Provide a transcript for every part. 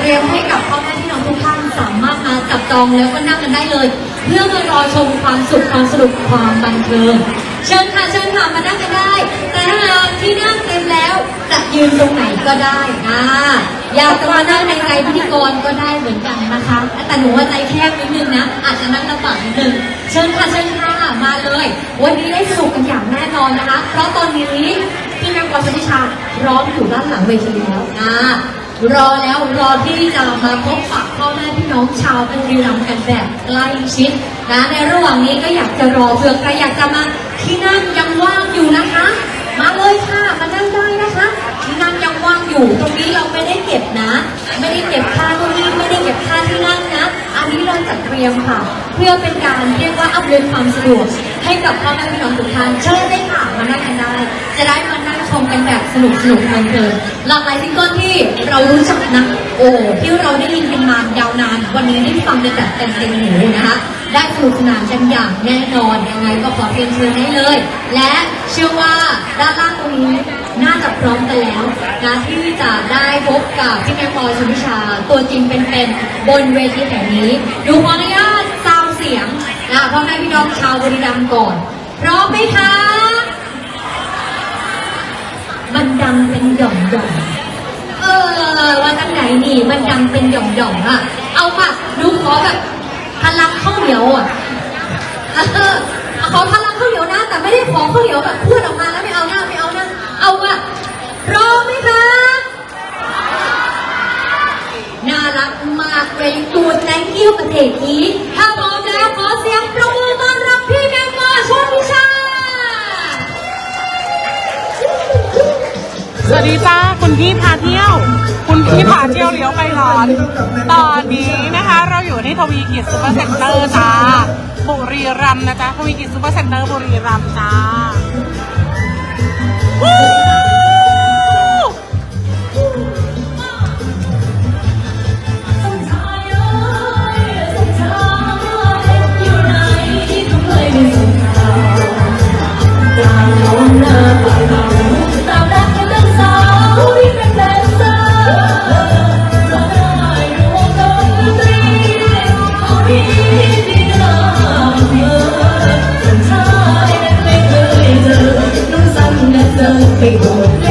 เตรียมให้กับพ่อแม่พี่น้องทุกท่านสามารถมาจับจองแล้วก็นั่งกันได้เลย เพื่อมารอชมความสุขความสนุกความบันเทิงเชิญค่ะเชิญค่ะมานั่งกันได้ แต่ถ้าหาที่นั่งเต็มแล้วจะยืนตรงไหนก็ได้นะอยากจะมานั่งในใจพิธีกรก็ได้เหมือนกันนะคะ แต่หนูว่าใจแคบนิดนึงนะ อาจจะนั่งลำบากนิดนึงเชิญค่ะเชิญค่ะมาเลย วันนี้ได้สนุกกันอย่างแน่นอนนะคะ เพราะตอนนี้พี่แมงกอสติชาร้อมอยู่ด้านหลังเวทีแล้วนะ รอแล้วรอที่จะมาพบปะพ่อแม่พี่น้องชาวเป็นรีรัมย์กันแบบใกล้ชิดนะในระหว่างนี้ก็อยากจะรอเผื่อใครอยากจะมาที่นั่งยังว่างอยู่นะคะ มาเลยค่ะมานั่งได้นะคะ ที่นั่งยังว่างอยู่ ตรงนี้เราไม่ได้เก็บนะ ไม่ได้เก็บค่าเก้าอี้ไม่ได้เก็บค่าที่นั่งนะ อันนี้เราจัดเตรียมค่ะ เพื่อเป็นการเรียกว่าอำนวยความสะดวกให้กับพ่อแม่พี่น้องทุกท่านเชิญได้ค่ะมานั่งกันได้ จะได้มานั่ง ชมกันแบบสนุกสนุกเพลินหลากหลายซิงเกิลที่เรารู้จักนะโอ้ที่เราได้ยินกันมายาวนาน วันนี้ได้ฟังกันแบบเต็มเต็มหูนะคะได้สนุกสนานกันอย่างแน่นอนยังไงก็ขอเรียนเชิญได้เลย และเชื่อว่าด้านล่างตรงนี้น่าจะพร้อมกันแล้วนะที่จะได้พบกับพี่แมงปอชนิชา ตัวจริงเป็นๆบนเวทีแห่งนี้ ดูขออนุญาตซาวเสียงนะพ่อแม่พี่น้องชาวบุรีรัมย์ก่อนพร้อมไหมคะ มันดังเป็นหย่อมหย่อมเออว่าตั้งไหนนี่มันดังเป็นหย่อมหย่อมอะเอาค่ะดูขอแบบพลังข้าวเหนียวอะเออขอพลังข้าวเหนียวนะแต่ไม่ได้ขอข้าวเหนียวแบบพูดออกมาแล้วไม่เอาหน้าไม่เอาหน้าเอาอะพร้อมไหมคะน่ารักมากเลยตัวแตงกิ้วประเทศนี้ถ้าพร้อม พี่พาเที่ยว คุณพี่พาเที่ยวเลี้ยวไปร้อนตอนนี้นะคะ เราอยู่ที่ทวีกิจซูเปอร์เซ็นเตอร์จ้าบุรีรัมย์นะจ๊ะทวีกิจซูเปอร์เซ็นเตอร์บุรีรัมย์จ้า วู้ไ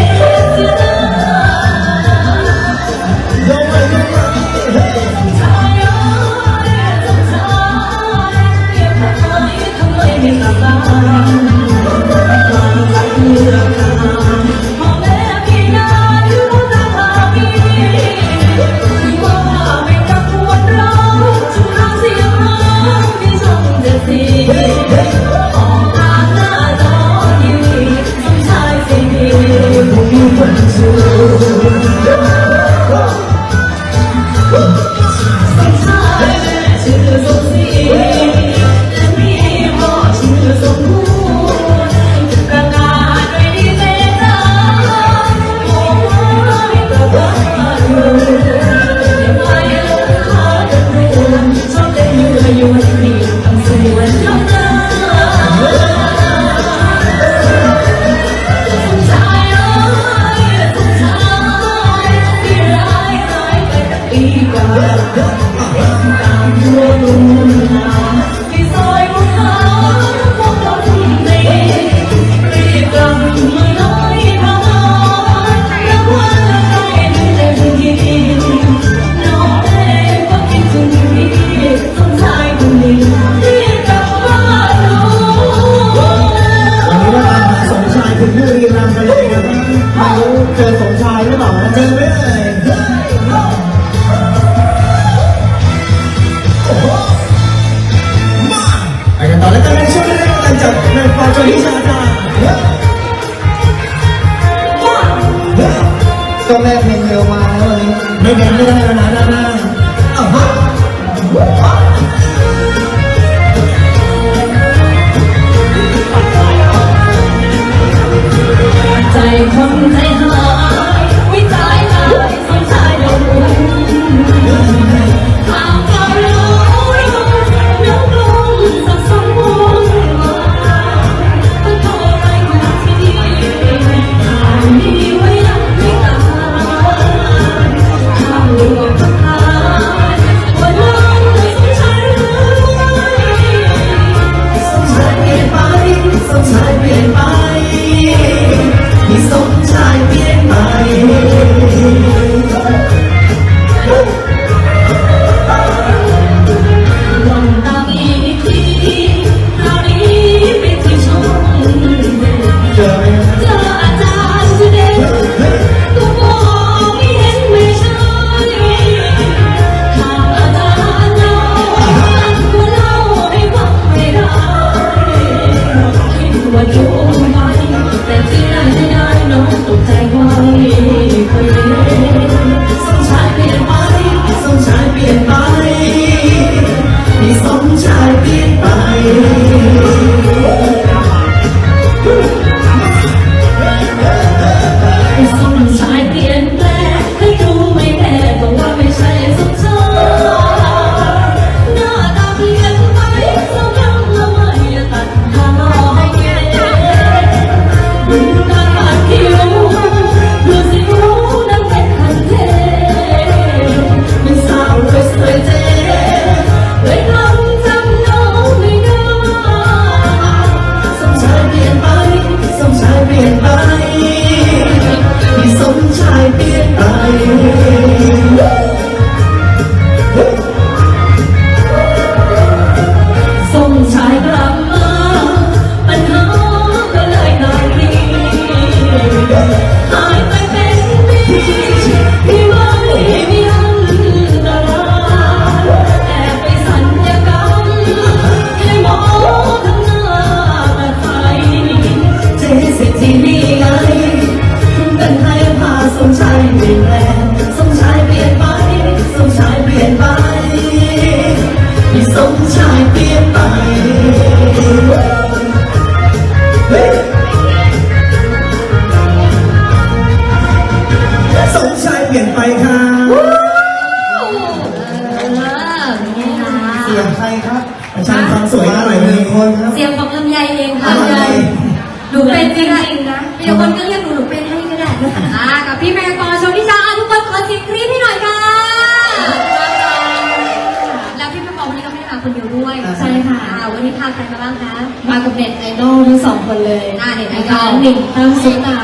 ไม่ได้มาคนเดียวด้วยใช่ค่ะ อ่าวันนี้พาใครมาบ้างคะ มากับเน็ตไอดอลทั้งสองคนเลยอ่าเน็ตไอดอลนะคะหนึ่งตั้งซุปตา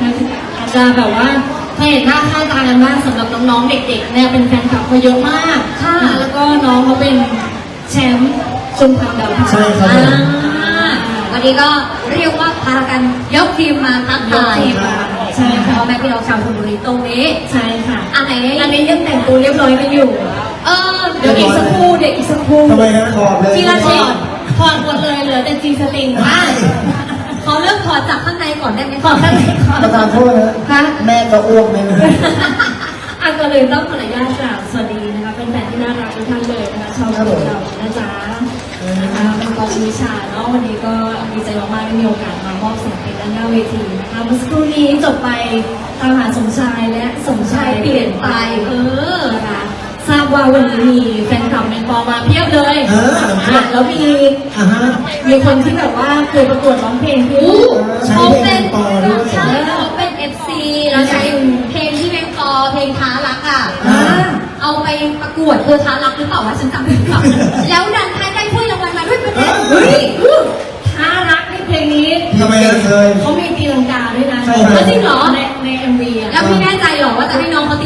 อาจจะแบบว่าเคยเห็นหน้าค่าตากันบ้างสำหรับน้องๆเด็กๆเนี่ยเป็นแฟนคลับเขาเยอะมากค่ะ แล้วก็น้องเขาเป็นแชมป์ชุมพันดาวทาวใช่ครับผม อ่าวันนี้ก็เรียกว่าพากันยกทีมมาทักทายใช่ค่ะ พ่อแม่พี่น้องชาวชลบุรีตรงนี้ใช่ค่ะ อันไหนอันนี้ยังแต่งตัวเรียบร้อยกันอยู่ เออ เดี๋ยวอีกสักครู่เดี๋ยวอีกสักครู่ทำไมฮะขอบเลยทีละถอดถอดหมดเลยเหลือแต่จีสติงอะขอเริ่มถอดจากข้างในก่อนได้ไหมถอดข้างในก่อนประธานโทษนะค่ะแม่ก็อ้วกเลยนะอันก็เลยต้องขออนุญาตกล่าวสวัสดีนะคะเป็นแฟนที่น่ารักทุกท่านเลยนะคะชาวบ้านเรานะจ๊ะนะคะเป็นกองวิชาเนาะวันนี้ก็ดีใจมากๆได้มีโอกาสมามอบเสียงเพลงด้านหน้าเวทีนะคะเมื่อสักครู่นี้จบไปตามหาสมชายและสมชายเปลี่ยนไปเออนะคะท ราบว่าวันนี้มีแฟนคลับแมงปอมาเพียบเลยเอออะแล้วมีอ่าฮะมีคนที่แบบว่าเคยประกวดร้องเพลงที่อู้ใช้เขาเพลเป็งนปอด้วย ใช่เขาเป็น FC แล้วใช้เพลงที่แมงปอเพลงท้ารักอะอ่า เอาไปประกวดเธอท้ารักหรือเปล่าวะฉันจำไม่ผิดหรอกแล้วดันได้ได้ถ้วยรางวัลมาด้วยประเด็นเฮ้เฮ้ยยน่ารักในเพลงนี้ทำไมล่ะเคย เขามีตีลังกาด้วยนะใช่ครับแล้วจริงเหรอในในเอ็มวีอะแล้วพี่แน่ใจเหรอว่าจะให้น้องเขาตี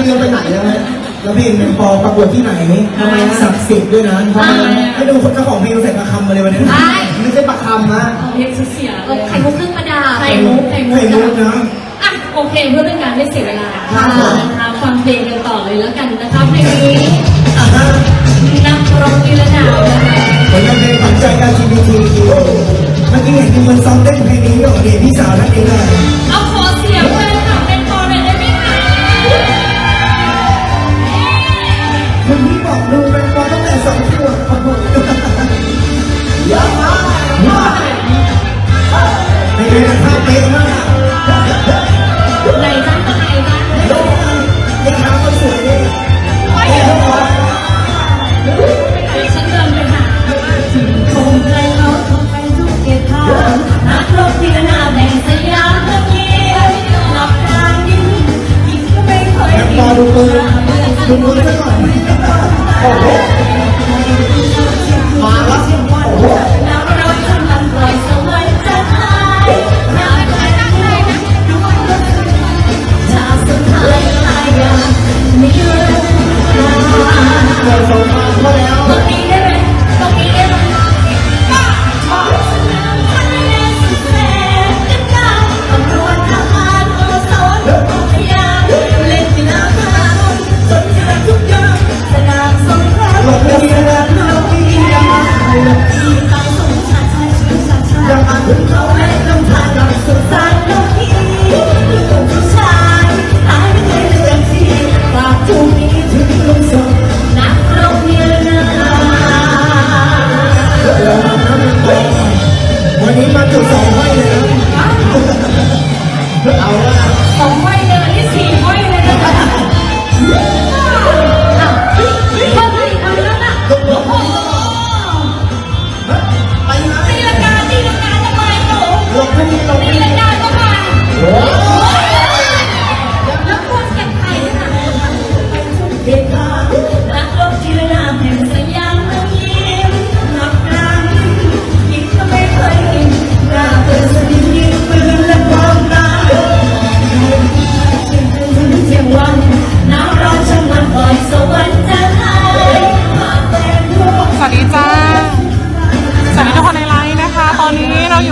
ลังกาไม่ไม่รู้ไปไหนแล้วฮะแล้วเพลงเป็นปอประกวดที่ไหนทำไมศักดิ์สิทธิ์ด้วยนะให้ดูคนเจ้าของเพลงใส่ประคำมาเลยวันนี้ใช่ ไม่ใช่ประคำนะเอาเพลงเสียๆเลยไข่มุกเครื่องประดับไข่มุกไข่มุกไข่มุกนะ อะโอเคเพื่อเป็นการไม่เสียเวลาครับผม นะคะฟังเพลงกันต่อเลยแล้วกันนะคะเพลงนี้อ่าฮะนักร้องนิรนามนะคะผลงานเพลงขวัญใจ LGBTQ เมื่อกี้เห็นมีคนซ้อมเต้นเพลงนี้อยู่เดี๋ยวพี่สาวนั่นเองเลยเอาขอ เลยนะครับเป๊ะมากไหนบ้างไหนบ้างโดนในครั้งก็สวยเลยโอ้โหฉันเดินไปหาถึงคงใจเราทำไปทุกเกียรติภาพนักรบที่หน้าแบ่งสยามเพื่อเกียรติหลับตาดิ้นยิ้มก็ไม่เคยดูมือดูมือซะหน่อย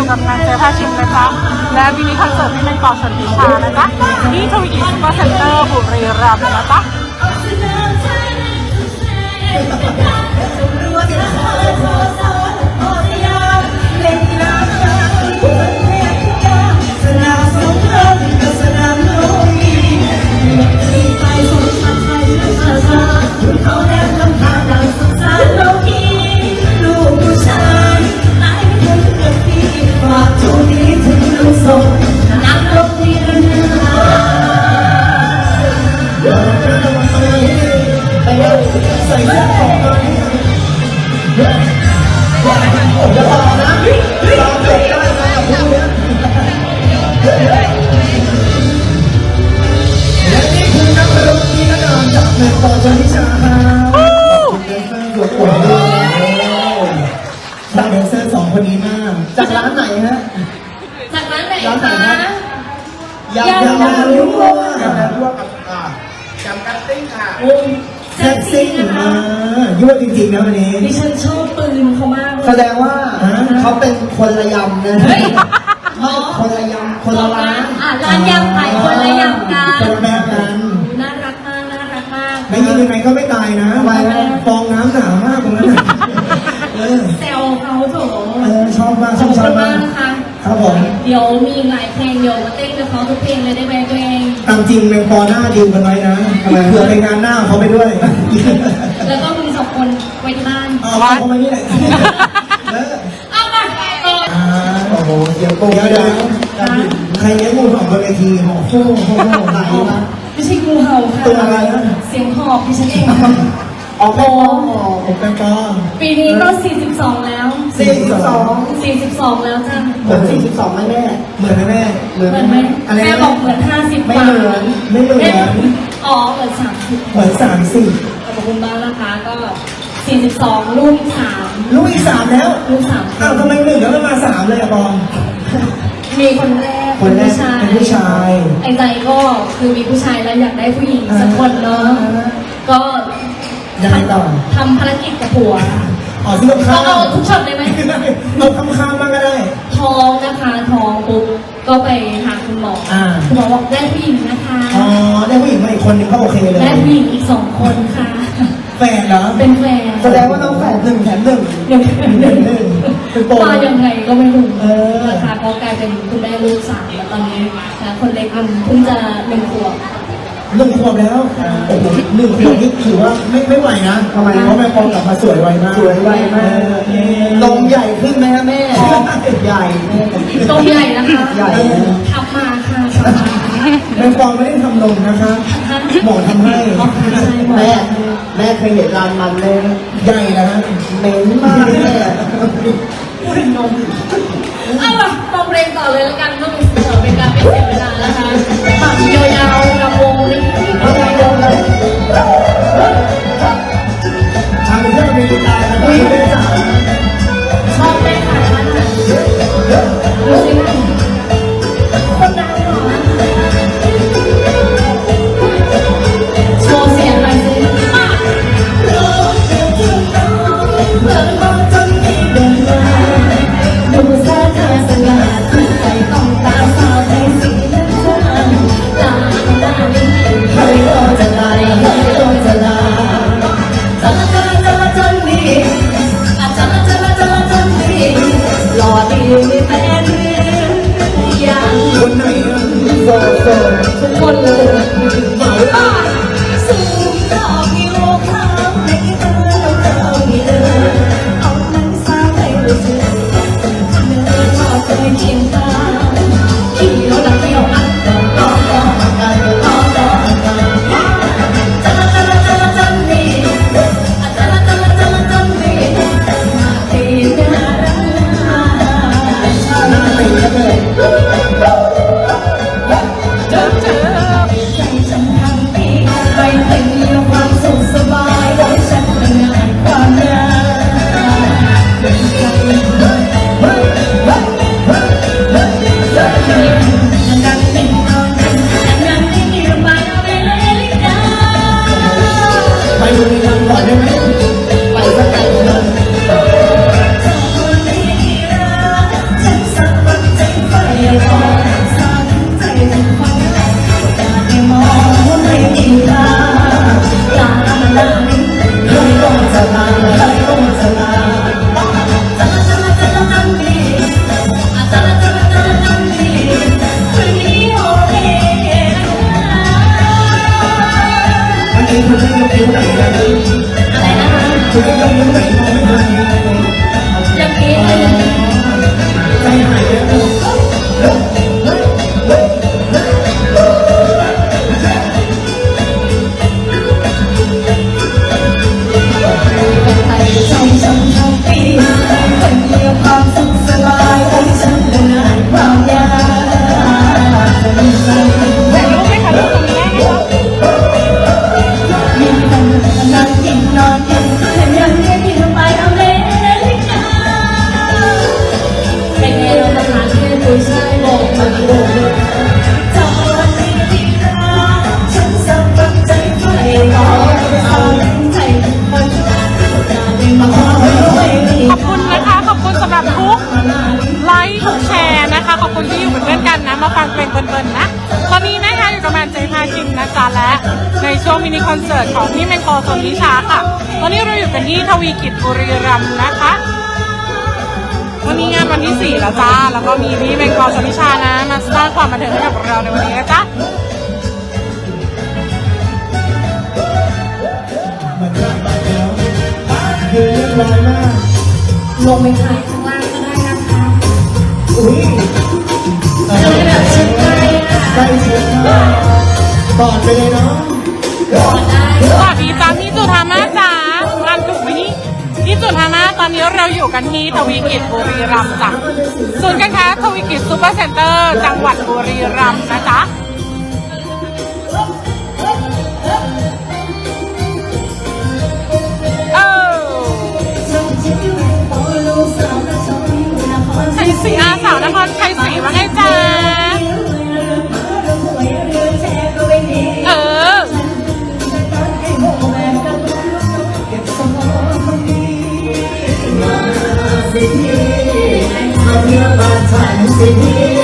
นี้เราอยู่กังานเจพาชิมนะจ๊ะและมินิคอนเสิร์ตที่ในเกาะชนทิชานะจ๊ะที่ทวีกิซูเปอร์เซ็นเตอร์บุรีรัมย์นะจ๊ะนั กรบนิรนามไปเลยใส่เสื้อของมาอย่าต่อนะตามจบได้ไหมกับพวกเนี้ยและนี่คือนักรบที่ระดับจากแมตต์ต่อชนทิชาครับขอบคุณแดนเซอร์สวยกว่าด้วยชอบแดนเซอร์สองคนนี้มาก จากร้านไหนฮะจากนั้นไหน ร้านไหนคะยำยำยำรั่วร่วกับอ่าจำกัดติ้งค่ะแท็กซี่มายั่วจริงๆนะวันนี้ ดิฉันชอบปืนเขามากเลยแสดงว่าเขาเป็นคนละยำนะเฮ้ยไม่คนละยำคนละร้านอะร้านยำขายคนละยำกันคนแบบกันน่ารักมากน่ารักมากไม่ยินยังไงก็ไม่ตายนะฟองน้ำหนามากตรงนั้นน่ะเออแซวเขาโถเออชอบมากชอบมากกนะคะ ครับผมเดี๋ยวมีอีกหลายเพลงเดี๋ยวมาเต้นกับเขาทุกเพลงเลยได้ไหมตัวเองตามจริงแมงปอหน้าดิวกันไว้นะเผื่อไปงานหน้าเขาไปด้วย แล้วก็มึงสองคนไว้ที่บ้านเอาเอามานี่แหละเออเอามาต่ออ่าโอ้โหเดี๋ยวโกงเดี๋ยวเดี๋ยวใครเลี้ยงงูเห่าบนเวทีหอโฟ่โฟ่โฟ่ไหนวะไม่ใช่งูเห่าค่ะตัวอะไรนะเสียงหอบดิฉันเองออกไปปอผมเป็นปอปีนี้ก็ 42 แล้วสี่สิบสอง42 แล้วจ้ะ เหมือนสี่สิบสองไหมแม่ เหมือนไหมแม่เหมือนไหมอะไรแม่นะบอกเหมือน50ไม่เหมือนไม่เหมือนอ๋อเหมือน30เหมือนสามสี่ขอบคุณมากนะคะก็42ลูกอีก3ลูกอีกสามแล้วลูกสามอ้าวทำไมหนึ่งแล้วไม่มาสามเลยอะบอม มีคนแรกคนแรกผู้ชายเป็นผู้ชาย ไอ้ใจก็คือมีผู้ชายแล้วอยากได้ผู้หญิงสักคนเนาะอ่าก็ยังไงต่อ ทำภารกิจกับผัว อ๋อซื้อกับข้าเอาวเอาทุกช็อตเลยไหม เอาคำข้ามมาก็ได้ ท้องนะคะท้องปุ๊บก็ ไปหาคุณหมออา คุณหมอบอกได้ผู้หญิงนะคะอ๋อได้ผู้หญิงมาอีกคนนึงก็โอเคเลยได้ผู้หญิงอีกสองคนค่ะ แฟนเหรอเป็นแฟนแสดงว่าน้องแฝดหนึ่งแถมหนึ่งหนึ่งหนึ่งหนึ่งเป็นโปร มายังไงก็ไม่รู้เออ นะคะก็กลายเป็นคุณแม่ลูกสามแล้วตอนนี้นะคนเล็กเพิ่งจะหนึ่งขวบ หนึ่งขวบแล้วโอ้โหหนึ่งขวบนี่ถือว่าไม่ไม่ไหวนะทำไมเพราะแม่ปองกลับมาสวยไวมากสวยไวมากนมใหญ่ขึ้นไหม ครับแม่ใหญ่ตรงใหญ่นะคะใหญ่ทำมาค่ะทำมาแม่ปองไม่ได้ทำนมนะคะหมอทำให้อ๋อใช่หมอแม่แม่เคยเห็นรานมันเลยใหญ่นะฮะเหม็นมากแม่เอาล่ะตองเพลงต่อเลยแล้วกันเพื่อเป็น ไหนจ๊ะลงไปถ่ายข้างล่างก็ได้นะคะอุ้ยจะได้แบบชิ้นใกล้ค่ะใกล้ชิดากอดไปเลยเนาะกอดได้สวัสดีจ้าพี่จุธามา ที่จุดฮานาตอนนี้เราอยู่กันที่ทวีกิจบุรีรัมย์จ้ะศูนย์การค้าทวีกิจซูเปอร์เซ็นเตอร์จังหวัดบุรีรัมย์นะจ๊ะชัยศรีอาสาวนครชัยศรีมาให้จ้า Senhor.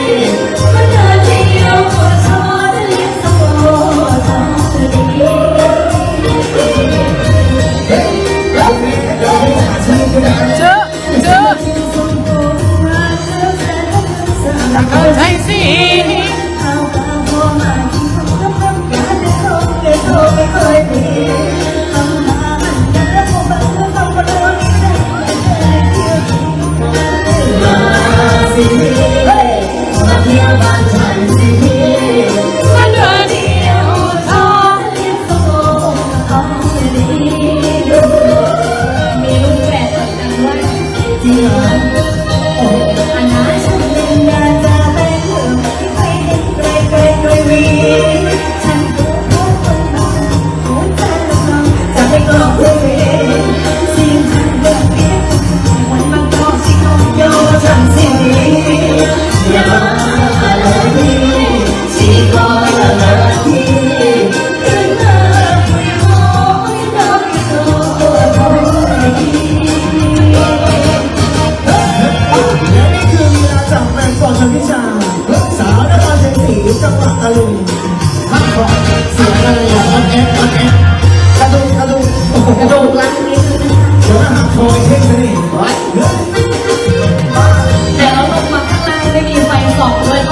Yeah.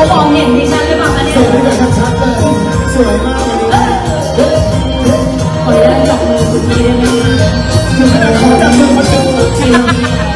เขาบอกเห็นดิฉันหรือเปล่าคะเนี่ยสวยแบบชัดเลยสวยมากเลยขออนุญาตจับมือคุณพี่ได้ไหมขอจับมือคุณพี่